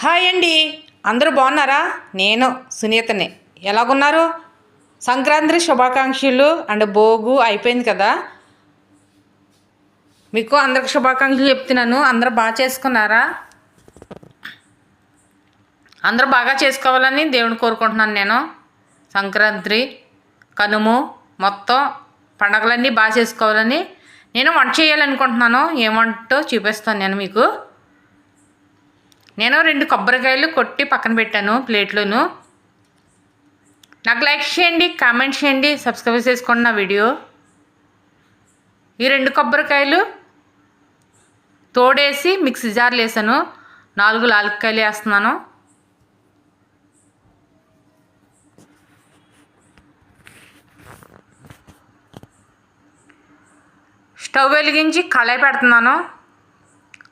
Hi అండి. అందరూ బాగున్నారా? నేను సునీతని. ఎలాగున్నారు? సంక్రాంతి శుభాకాంక్షలు అండ్ భోగు అయిపోయింది కదా? మీకు అందరికి శుభాకాంక్షలు చెప్తున్నాను. అందరూ బాగా చేసుకున్నారా? అందరూ బాగా చేసుకోవాలని దేవుని కోరుకుంటున్నాను నేను. సంక్రాంతి కనుము మొత్తం పండగలన్నీ బాగా చేసుకోవాలని నేను వంట చేయాలనుకుంటున్నాను. ఏం వంటో చూపిస్తాను నేను మీకు. నేను రెండు కొబ్బరికాయలు కొట్టి పక్కన పెట్టాను ప్లేట్లోను. నాకు లైక్ చేయండి కామెంట్ చేయండి సబ్స్క్రైబ్ చేసుకోండి నా వీడియో. ఈ రెండు కొబ్బరికాయలు తోడేసి మిక్సీ జార్లు వేసాను. నాలుగు లాలికాయలు వేస్తున్నాను. స్టవ్ వెలిగించి కళాయి పెడుతున్నాను.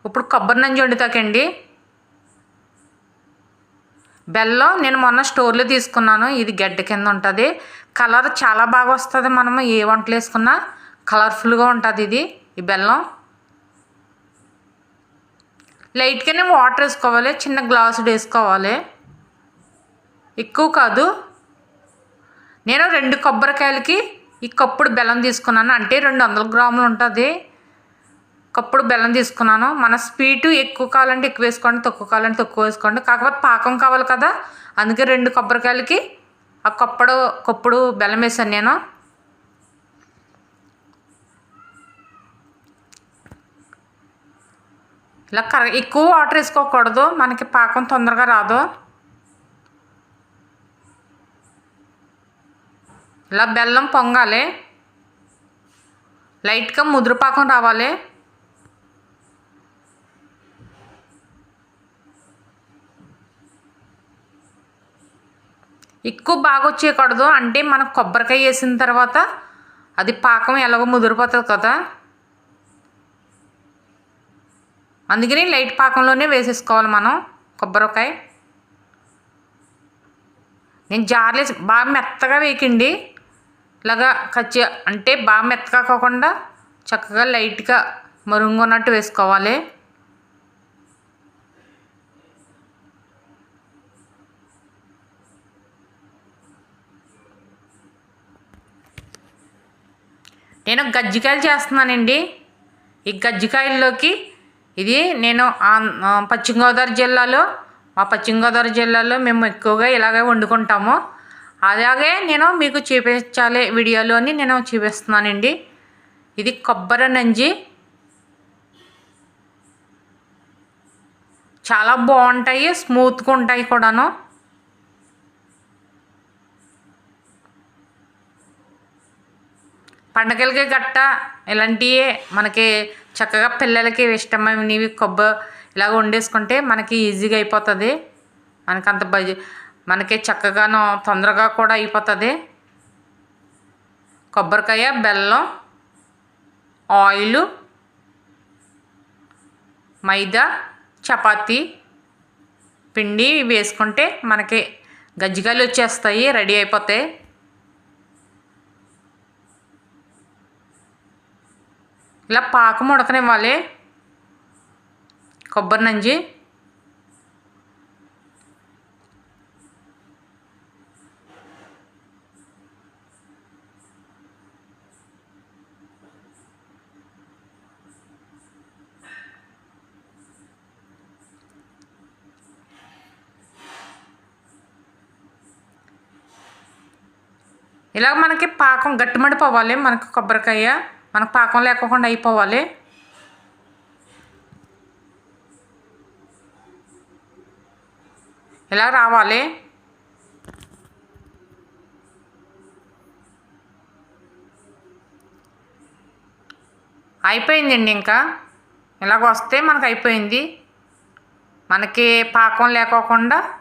ఇప్పుడు కొబ్బరి నంజి వండుతాకండి బెల్లం నేను మొన్న స్టోర్లో తీసుకున్నాను. ఇది గడ్డ కింద ఉంటుంది. కలర్ చాలా బాగా వస్తుంది. మనము ఏ వంటలు వేసుకున్నా కలర్ఫుల్గా ఉంటుంది ఇది ఈ బెల్లం. లైట్గానే వాటర్ వేసుకోవాలి. చిన్న గ్లాసు వేసుకోవాలి. ఎక్కువ కాదు. నేను రెండు కొబ్బరికాయలకి ఈ కప్పుడు బెల్లం తీసుకున్నాను. అంటే రెండు వందల గ్రాములు ఉంటుంది. కప్పుడు బెల్లం తీసుకున్నాను. మన స్వీటు ఎక్కువ కావాలంటే ఎక్కువ వేసుకోండి తక్కువ కావాలంటే తక్కువ వేసుకోండి. కాకపోతే పాకం కావాలి కదా. అందుకే రెండు కొబ్బరికాయలకి ఆ కొప్పడు కప్పుడు బెల్లం వేసాను నేను. ఇలా కర ఎక్కువ వాటర్ వేసుకోకూడదు. మనకి పాకం తొందరగా రాదు. ఇలా బెల్లం పొంగాలి. లైట్గా ముదురు పాకం రావాలి. ఎక్కువ బాగా వచ్చేయకూడదు అంటే మనం కొబ్బరికాయ వేసిన తర్వాత అది పాకం ఎలాగో ముదిరిపోతుంది కదా. అందుకని లైట్ పాకంలోనే వేసేసుకోవాలి మనం కొబ్బరికాయ. నేను జార్లే బాగా మెత్తగా వేకండి ఇలాగా కచ్చి అంటే బాగా మెత్తగా కాకుండా చక్కగా లైట్గా మరుగున్నట్టు వేసుకోవాలి. నేను గజ్జికాయలు చేస్తున్నానండి. ఈ గజ్జికాయల్లోకి ఇది నేను పశ్చిమ గోదావరి జిల్లాలో మా పశ్చిమ గోదావరి జిల్లాలో మేము ఎక్కువగా ఇలాగే వండుకుంటాము. అలాగే నేను మీకు చూపించాలి వీడియోలోని నేను చూపిస్తున్నానండి. ఇది కొబ్బరి నంజి. చాలా బాగుంటాయి స్మూత్గా ఉంటాయి కూడాను. పండగలకి గట్ట ఇలాంటివి మనకి చక్కగా పిల్లలకి ఇష్టమైనవి కొబ్బరి ఇలాగ వండేసుకుంటే మనకి ఈజీగా అయిపోతుంది. మనకి అంత బజ మనకి చక్కగాను తొందరగా కూడా అయిపోతుంది. కొబ్బరికాయ బెల్లం ఆయిల్ మైదా చపాతీ పిండి వేసుకుంటే మనకి గజ్జికాయలు వచ్చేస్తాయి రెడీ అయిపోతాయి. ఇలా పాకం ఉడకనివ్వాలి కొబ్బరి నంజి. ఇలా మనకి పాకం గట్టిమడిపోవాలి మనకి కొబ్బరికాయ. మనకు పాకం లేకోకుండా అయిపోవాలి. ఇలా రావాలి. అయిపోయిందండి ఇంకా. ఇలాగ వస్తే మనకు అయిపోయింది. మనకి పాకం లేకోకుండా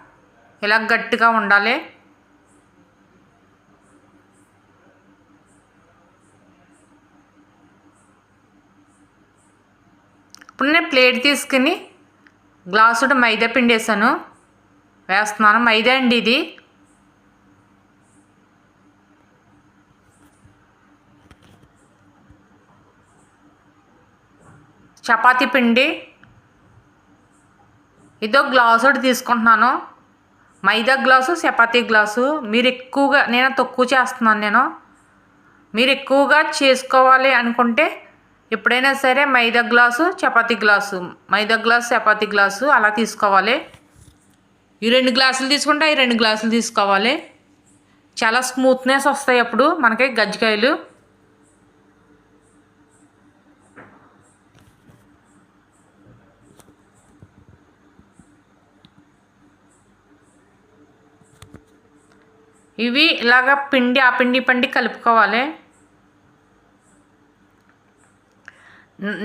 ఇలా గట్టిగా ఉండాలి. ఇప్పుడు నేను ప్లేట్ తీసుకుని గ్లాసుడు మైదా పిండి వేసాను. వేస్తున్నాను. మైదా అండి ఇది. చపాతీ పిండి. ఇదో గ్లాస్ ఒకటి తీసుకుంటున్నాను. Maida glass chapati glass. మీరు ఎక్కువగా నేను తక్కువ చేస్తున్నాను నేను. మీరు ఎక్కువగా చేసుకోవాలి అనుకుంటే ఎప్పుడైనా సరే maida glass chapati glass. Maida glass chapati glass అలా తీసుకోవాలి. ఈ రెండు గ్లాసులు తీసుకుంటే ఈ రెండు గ్లాసులు తీసుకోవాలి. చాలా స్మూత్నెస్ వస్తాయి అప్పుడు మనకి గజ్జికాయలు. ఇవి ఇలాగ పిండి ఆ పిండి పండి కలుపుకోవాలి.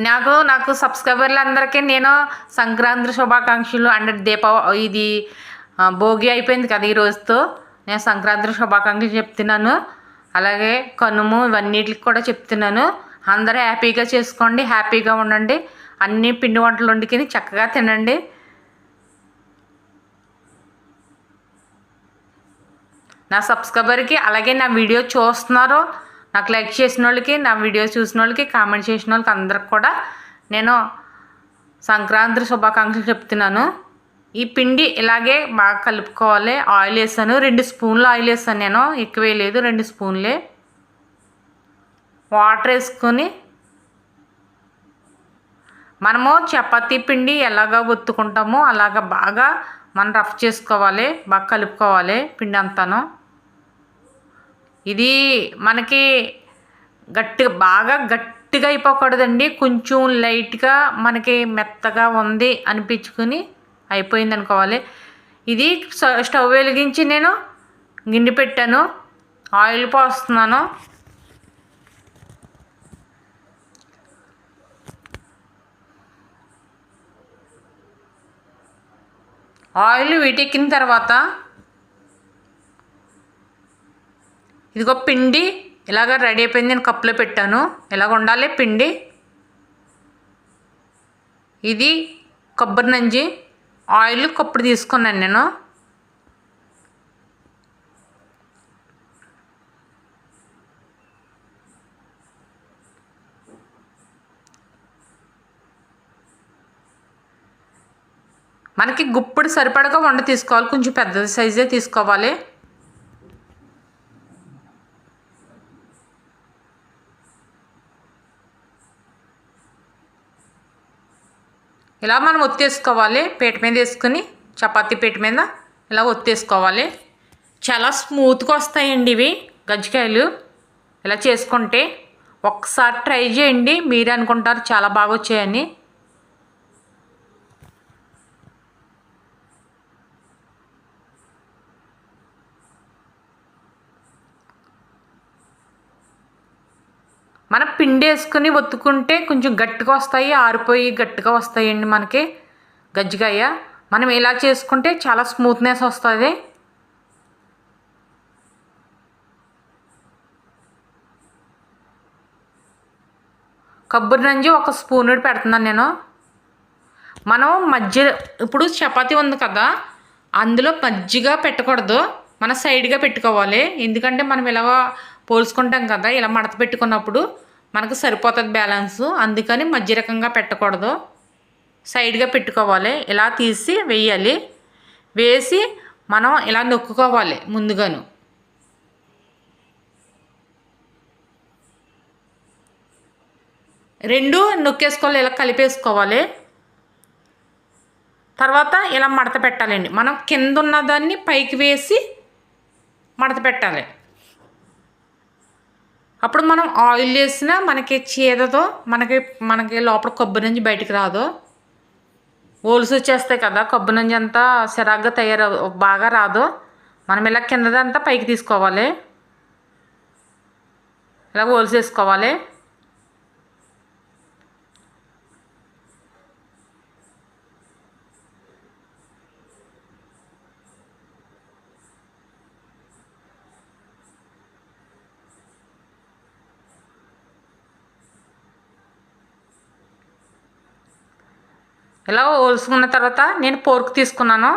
నాకు నాకు సబ్స్క్రైబర్లు అందరికీ నేను సంక్రాంతి శుభాకాంక్షలు అంటే దీపా ఇది భోగి అయిపోయింది కదా ఈ రోజుతో. నేను సంక్రాంతి శుభాకాంక్షలు చెప్తున్నాను. అలాగే కనుము ఇవన్నిటికి కూడా చెప్తున్నాను. అందరూ హ్యాపీగా చేసుకోండి హ్యాపీగా ఉండండి. అన్ని పిండి వంటలు వండుకొని చక్కగా తినండి. నా సబ్స్క్రైబర్కి అలాగే నా వీడియో చూస్తున్నారో. నాకు లైక్ చేసిన వాళ్ళకి నా వీడియోస్ చూసిన వాళ్ళకి కామెంట్ చేసిన వాళ్ళకి అందరికి కూడా నేను సంక్రాంతి శుభాకాంక్షలు చెప్తున్నాను. ఈ పిండి ఇలాగే బాగా కలుపుకోవాలి. ఆయిల్ వేసాను. రెండు స్పూన్లు ఆయిల్ వేసాను నేను. ఎక్కువ లేదు. రెండు స్పూన్లే. వాటర్ వేసుకొని మనము చపాతీ పిండి ఎలాగ ఒత్తుకుంటామో అలాగ బాగా మనం రఫ్ చేసుకోవాలి. బాగా కలుపుకోవాలి పిండి అంతాను. ఇది మనకి గట్టిగా బాగా గట్టిగా అయిపోకూడదండి. కొంచెం లైట్గా మనకి మెత్తగా ఉంది అనిపించుకుని అయిపోయింది అనుకోవాలి. ఇది స్టవ్ వెలిగించి నేను గిన్నె పెట్టాను. ఆయిల్ పోస్తున్నాను. ఆయిల్ వీటెక్కిన తర్వాత ఇదిగో పిండి ఇలాగ రెడీ అయిపోయింది నేను కప్పులో పెట్టాను. ఇలాగ ఉండాలి పిండి. ఇది కొబ్బరి నంజి. ఆయిల్ కప్పుడు తీసుకున్నాను నేను. మనకి గుప్పుడు సరిపడగా వండ తీసుకోవాలి. కొంచెం పెద్ద సైజే తీసుకోవాలి. ఇలా మనం ఒత్తేసుకోవాలి? పీట మీద వేసుకుని చపాతీ పీట మీద ఇలా ఒత్తేసుకోవాలి? చాలా స్మూత్గా వస్తాయండి ఇవి గజ్జికాయలు. ఇలా చేసుకుంటే ఒక్కసారి ట్రై చేయండి. మీరే అనుకుంటారు చాలా బాగా వచ్చాయని. మనం పిండి వేసుకుని ఒత్తుకుంటే కొంచెం గట్టిగా వస్తాయి ఆరిపోయి గట్టిగా వస్తాయండి మనకి. గజ్జికాయ. మనం ఇలా చేసుకుంటే చాలా స్మూత్నెస్ వస్తుంది. కొబ్బరి నంజి ఒక స్పూన్ పెడుతున్నాను నేను. మనం మధ్య ఇప్పుడు చపాతీ ఉంది కదా అందులో మజ్జిగా పెట్టకూడదు. మన సైడ్గా పెట్టుకోవాలి. ఎందుకంటే మనం ఇలా పోల్చుకుంటాం కదా ఇలా మడత పెట్టుకున్నప్పుడు. మనకు సరిపోతుంది బ్యాలెన్స్. అందుకని మధ్య రకంగా పెట్టకూడదు. సైడ్గా పెట్టుకోవాలి. ఇలా తీసి వేయాలి. వేసి మనం ఇలా నొక్కుకోవాలి ముందుగాను. రెండు నొక్కేసుకోవాలి ఇలా కలిపేసుకోవాలి. తర్వాత ఇలా మడత పెట్టాలండి. మనం కింద ఉన్నదాన్ని పైకి వేసి మడత పెట్టాలి. అప్పుడు మనం ఆయిల్ వేసినా మనకి చీదతో మనకి మనకి లోపల కొబ్బరి నుంచి బయటికి రాదు. ఓల్స్ వచ్చేస్తాయి కదా కొబ్బరి నుంచి అంతా సిరాగ్గా తయారు బాగా రాదు. మనం ఇలా కిందదంతా పైకి తీసుకోవాలి. ఇలా ఓల్స్ వేసుకోవాలి. ఇలా ఒలుసుకున్న తర్వాత నేను పోర్క్ తీసుకున్నాను.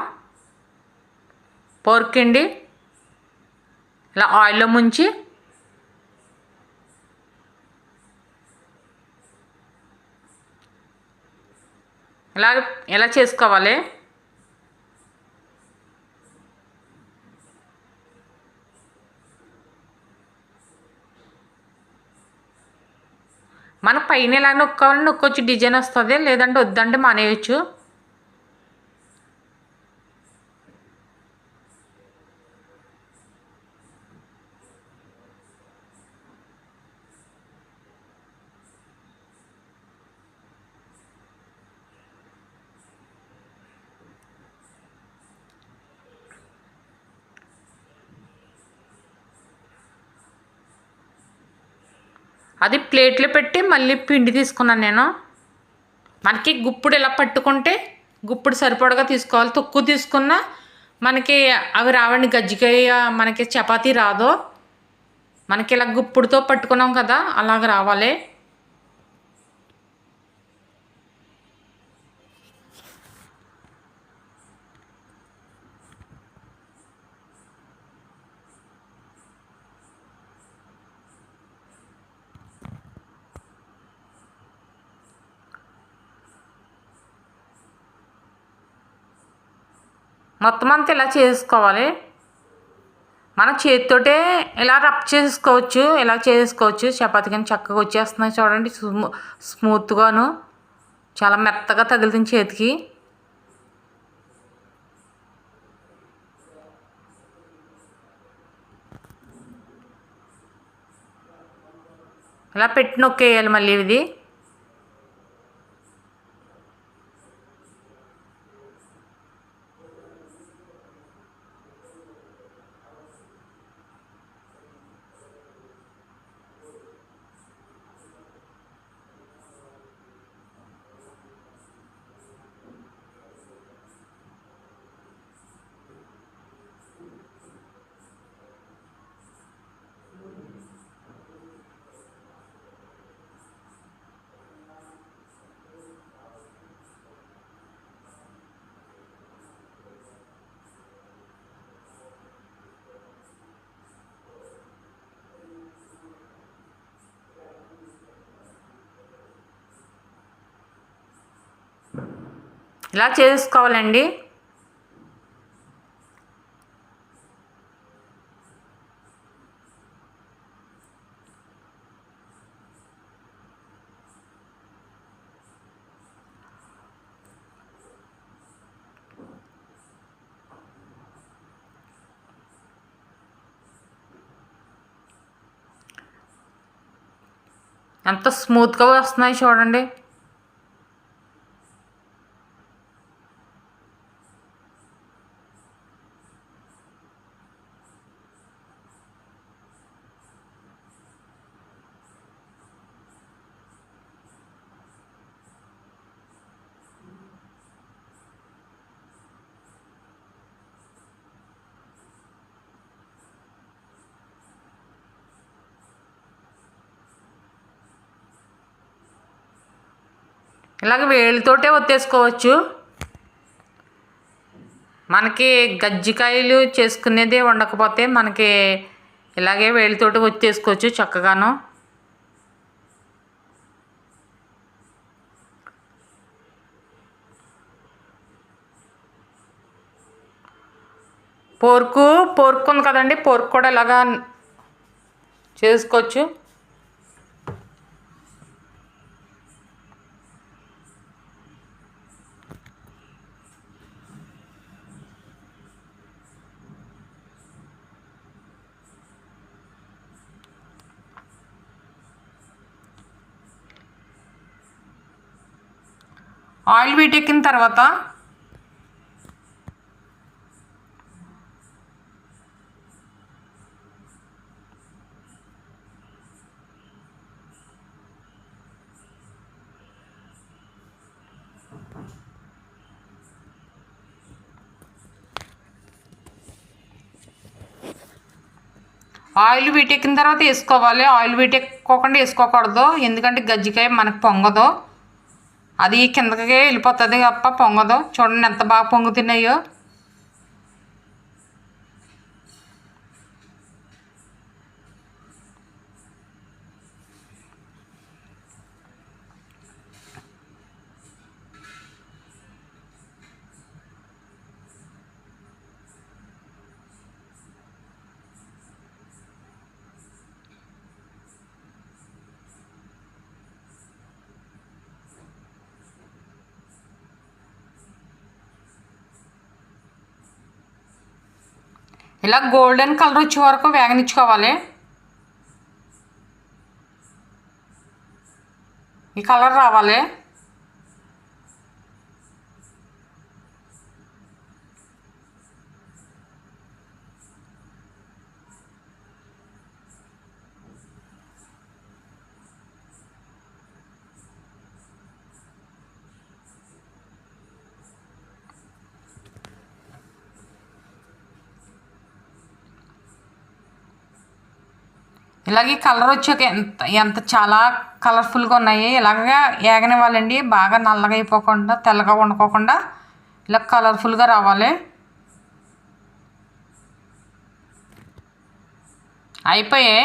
పోర్క్ అండి ఇలా ఆయిల్లో ముంచి ఇలా ఇలా చేసుకోవాలి? మన పైన ఇలా నొక్కాలని నొక్కొచ్చి డిజైన్ వస్తుంది లేదంటే వద్దంటే మానేయచ్చు. అది ప్లేట్లో పెట్టి మళ్ళీ పిండి తీసుకున్నాను నేను. మనకి గుప్పుడు ఇలా పట్టుకుంటే గుప్పుడు సరిపడగా తీసుకోవాలి. తొక్కు తీసుకున్నా మనకి అవి రావండి గజ్జికాయ మనకి చపాతీ రాదు. మనకి ఇలా గుప్పుడుతో పట్టుకున్నాం కదా అలాగ రావాలి. మొత్తం అంతా ఇలా చేసుకోవాలి? మన చేతితోటే ఇలా రబ్ చేసుకోవచ్చు? ఇలా చేసుకోవచ్చు? చపాతి కానీ చక్కగా వచ్చేస్తున్నాయి చూడండి. స్మూ స్మూత్గాను. చాలా మెత్తగా తగులుతుంది చేతికి. ఇలా పెట్టి నొక్కేయాలి మళ్ళీ ఇది. ఇలా చేసుకోవాలండి. ఎంత స్మూత్గా వస్తున్నాయి చూడండి. ఇలాగ వేలితోటే ఒత్తేసుకోవచ్చు. మనకి గజ్జికాయలు చేసుకునేది ఉండకపోతే మనకి ఇలాగే వేలితోటి ఒత్తేసుకోవచ్చు చక్కగాను. పోర్కు పోర్కు ఉంది కదండి పోర్కు కూడా ఇలాగా చేసుకోవచ్చు. ఆయిల్ తర్వాత ఆయిల్ వీటెక్కిన తర్వాత వేసుకోవాలి. ఆయిల్ వీటెక్కోకుండా వేసుకోకూడదు. ఎందుకంటే గజ్జికాయ మనకు పొంగదు. అది కిందకి వెళ్ళిపోతుంది. తప్ప పొంగదు. చూడండి ఎంత బాగా పొంగుతున్నాయో. ఇలా గోల్డెన్ కలర్ వచ్చే వరకు వేగనిచ్చుకోవాలి. ఈ కలర్ రావాలి. ఇలాగే కలర్ వచ్చాక ఎంత ఎంత చాలా కలర్ఫుల్గా ఉన్నాయి ఇలాగా ఏగనివ్వాలండి. బాగా నల్లగా అయిపోకుండా తెల్లగా వండుకోకుండా ఇలా కలర్ఫుల్గా రావాలి. అయిపోయాయి.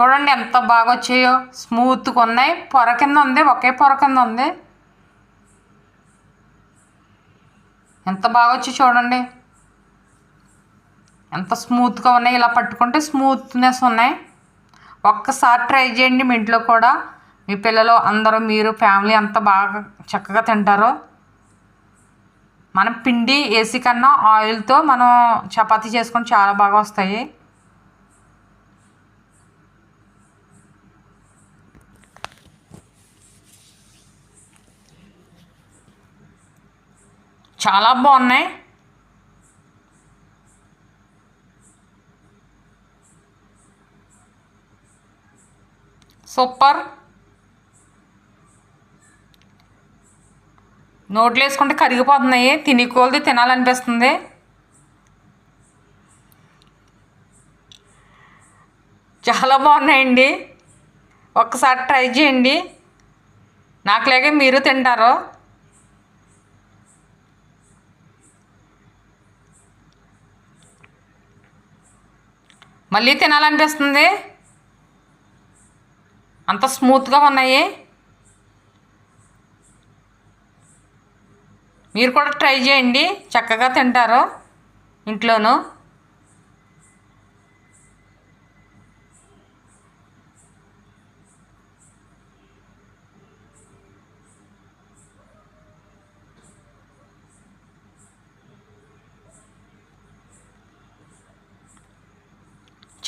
చూడండి ఎంత బాగా వచ్చాయో స్మూత్గా ఉన్నాయి. పొర కింద ఉంది. ఒకే పొర కింద ఉంది. ఎంత బాగా వచ్చి చూడండి. ఎంత స్మూత్గా ఉన్నాయి. ఇలా పట్టుకుంటే స్మూత్నెస్ ఉన్నాయి. ఒక్కసారి ట్రై చేయండి మీ ఇంట్లో కూడా. మీ పిల్లలు అందరూ మీరు ఫ్యామిలీ అంత బాగా చక్కగా తింటారు. మనం పిండి వేసి కన్నా ఆయిల్తో మనం చపాతీ చేసుకొని చాలా బాగా వస్తాయి. చాలా బాగున్నాయి. సూపర్. నోట్లు వేసుకుంటే కరిగిపోతున్నాయి. తినికోలది తినాలనిపిస్తుంది. చాలా బాగున్నాయండి. ఒక్కసారి ట్రై చేయండి. నాకు లేక మీరు తింటారు. మళ్ళీ తినాలనిపిస్తుంది. అంత స్మూత్గా ఉన్నాయి. మీరు కూడా ట్రై చేయండి. చక్కగా తింటారు ఇంట్లోనూ.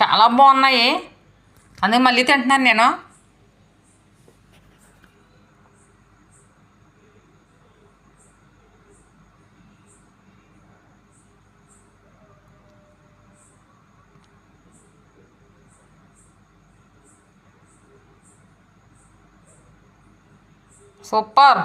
చాలా బాగున్నాయి. అందుకే మళ్ళీ తింటున్నాను నేను. సూపర్.